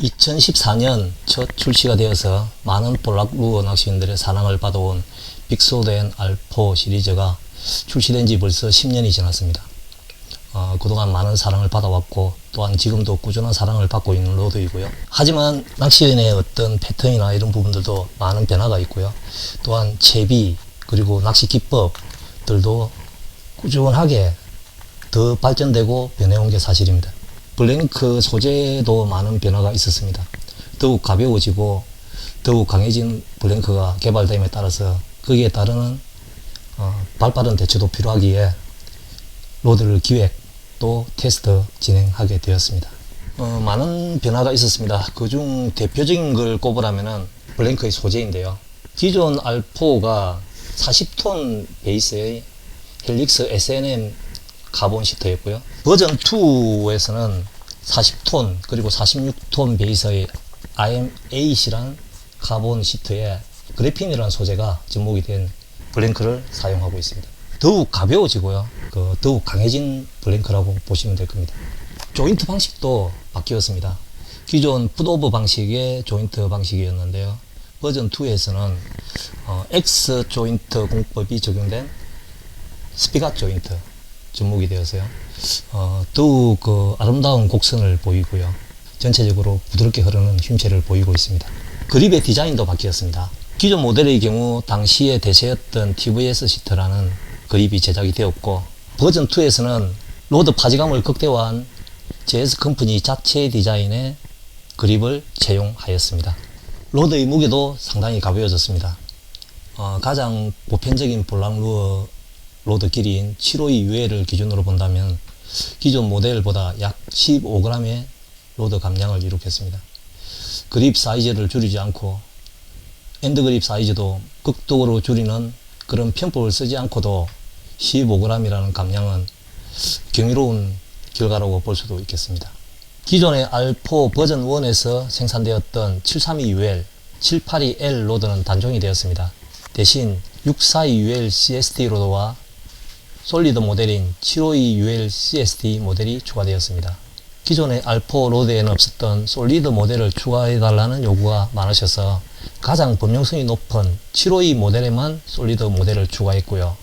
2014년 첫 출시가 되어서 많은 볼락 루어 낚시인들의 사랑을 받아온 빅소드 앤 알포 시리즈가 출시된 지 벌써 10년이 지났습니다. 어, 그동안 많은 사랑을 받아왔고 또한 지금도 꾸준한 사랑을 받고 있는 로드이고요. 하지만 낚시인의 어떤 패턴이나 이런 부분들도 많은 변화가 있고요. 또한 채비 그리고 낚시 기법들도 꾸준하게 더 발전되고 변해온 게 사실입니다. 블랭크 소재도 많은 변화가 있었습니다. 더욱 가벼워지고 더욱 강해진 블랭크가 개발됨에 따라서 거기에 따르는 어, 발빠른 대처도 필요하기에 로드를 기획 또 테스트 진행하게 되었습니다. 어, 많은 변화가 있었습니다. 그중 대표적인 걸 꼽으라면은 블랭크의 소재인데요. 기존 R4가 40톤 베이스의 헬릭스 SNM 카본 시트였고요. 버전 2에서는 40톤 그리고 46톤 베이스의 IM8이란 카본 시트에 그래핀이라는 소재가 접목이 된 블랭크를 사용하고 있습니다. 더욱 가벼워지고요. 그 더욱 강해진 블랭크라고 보시면 될 겁니다. 조인트 방식도 바뀌었습니다. 기존 풋오버 방식의 조인트 방식이었는데요. 버전 2에서는 어, X 조인트 공법이 적용된 스피갓 조인트 접목이 되어서요. 어, 더욱 그 아름다운 곡선을 보이고요. 전체적으로 부드럽게 흐르는 휨체를 보이고 있습니다. 그립의 디자인도 바뀌었습니다. 기존 모델의 경우 당시에 대세였던 TVS 시트라는 그립이 제작이 되었고 버전 2에서는 로드 파지감을 극대화한 JS 컴퍼니 자체 디자인의 그립을 채용하였습니다. 로드의 무게도 상당히 가벼워졌습니다. 어, 가장 보편적인 볼랑루어 로드 길이인 752 UL을 기준으로 본다면 기존 모델보다 약 15g의 로드 감량을 이룩했습니다. 그립 사이즈를 줄이지 않고 엔드 그립 사이즈도 극도로 줄이는 그런 편법을 쓰지 않고도 15g이라는 감량은 경이로운 결과라고 볼 수도 있겠습니다. 기존의 R4 버전 1에서 생산되었던 732UL, 782L 로드는 단종이 되었습니다. 대신 642UL CST 로드와 솔리드 모델인 752UL CST 모델이 추가되었습니다. 기존의 R4 로드에는 없었던 솔리드 모델을 추가해달라는 요구가 많으셔서 가장 범용성이 높은 752 모델에만 솔리드 모델을 추가했고요.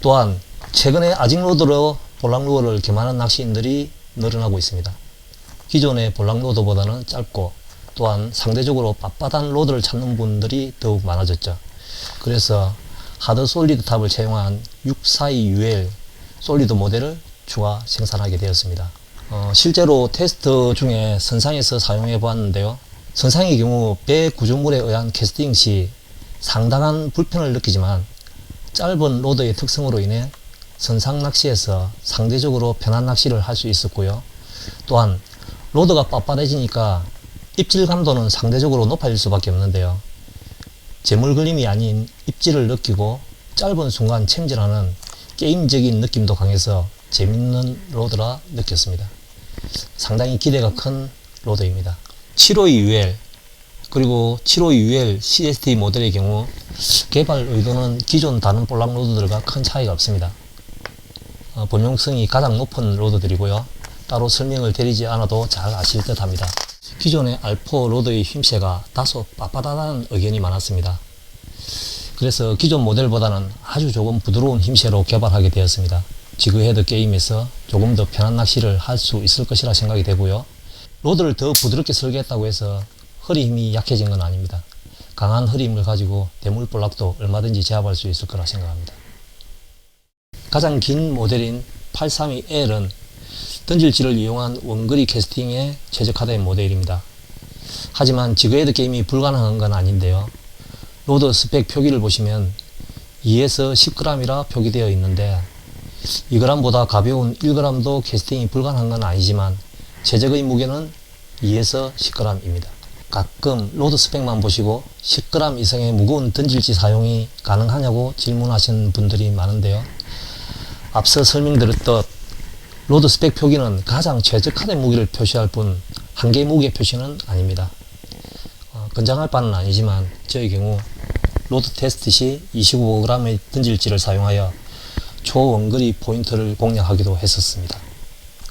또한 최근에 아직 로드로 볼락루어를 겸하는 낚시인들이 늘어나고 있습니다. 기존의 볼락로드보다는 짧고 또한 상대적으로 빳빳한 로드를 찾는 분들이 더욱 많아졌죠. 그래서 하드 솔리드 탑을 채용한 642UL 솔리드 모델을 추가 생산하게 되었습니다. 어, 실제로 테스트 중에 선상에서 사용해 보았는데요. 선상의 경우 배 구조물에 의한 캐스팅 시 상당한 불편을 느끼지만 짧은 로드의 특성으로 인해 선상 낚시에서 상대적으로 편한 낚시를 할 수 있었고요. 또한 로드가 빳빳해지니까 입질 감도는 상대적으로 높아질 수밖에 없는데요. 재물 그림이 아닌 입질을 느끼고 짧은 순간 챔질하는 게임적인 느낌도 강해서 재밌는 로드라 느꼈습니다. 상당히 기대가 큰 로드입니다. 752UL 그리고 752UL CST 모델의 경우 개발 의도는 기존 다른 볼락 로드들과 큰 차이가 없습니다. 어, 범용성이 가장 높은 로드들이고요. 따로 설명을 드리지 않아도 잘 아실 듯 합니다. 기존의 R4 로드의 휨체가 다소 빳빳하다는 의견이 많았습니다. 그래서 기존 모델보다는 아주 조금 부드러운 힘체로 개발하게 되었습니다. 지그헤드 게임에서 조금 더 편한 낚시를 할 수 있을 것이라 생각이 되고요. 로드를 더 부드럽게 설계했다고 해서 허리 힘이 약해진 건 아닙니다. 강한 허리 힘을 가지고 대물 볼락도 얼마든지 제압할 수 있을 거라 생각합니다. 가장 긴 모델인 832L은 던질지를 이용한 원거리 캐스팅에 최적화된 모델입니다. 하지만 지그헤드 게임이 불가능한 건 아닌데요. 로드 스펙 표기를 보시면 2에서 10g이라 표기되어 있는데 2g보다 가벼운 1g도 캐스팅이 불가능한 건 아니지만 최적의 무게는 2에서 10g입니다. 가끔 로드 스펙만 보시고 10g 이상의 무거운 던질지 사용이 가능하냐고 질문하시는 분들이 많은데요. 앞서 설명드렸듯 로드 스펙 표기는 가장 최적화된 무기를 표시할 뿐 한계 무게 표시는 아닙니다. 어, 건장할 바는 아니지만 저의 경우 로드 테스트 시 25g의 던질지를 사용하여 초원거리 포인트를 공략하기도 했었습니다.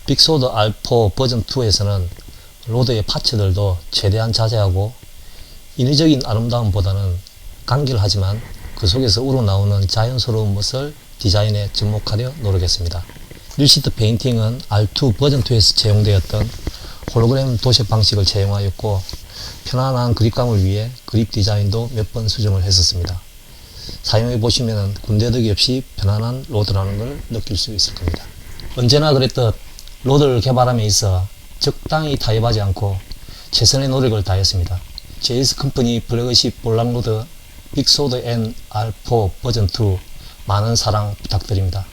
빅소드 R4 버전 2에서는 로드의 파츠들도 최대한 자제하고 인위적인 아름다움보다는 간결하지만 그 속에서 우러나오는 자연스러운 것을 디자인에 접목하려 노력했습니다. 류시트 페인팅은 R2 버전 2에서 채용되었던 홀로그램 도색 방식을 채용하였고 편안한 그립감을 위해 그립 디자인도 몇 번 수정을 했었습니다. 사용해 보시면 군데더기 없이 편안한 로드라는 걸 느낄 수 있을 겁니다. 언제나 그랬듯 로드를 개발함에 있어 적당히 타협하지 않고 최선의 노력을 다했습니다. 제이스 컴퍼니 플래그십 볼락로드 빅소드 N R4 버전 2 많은 사랑 부탁드립니다.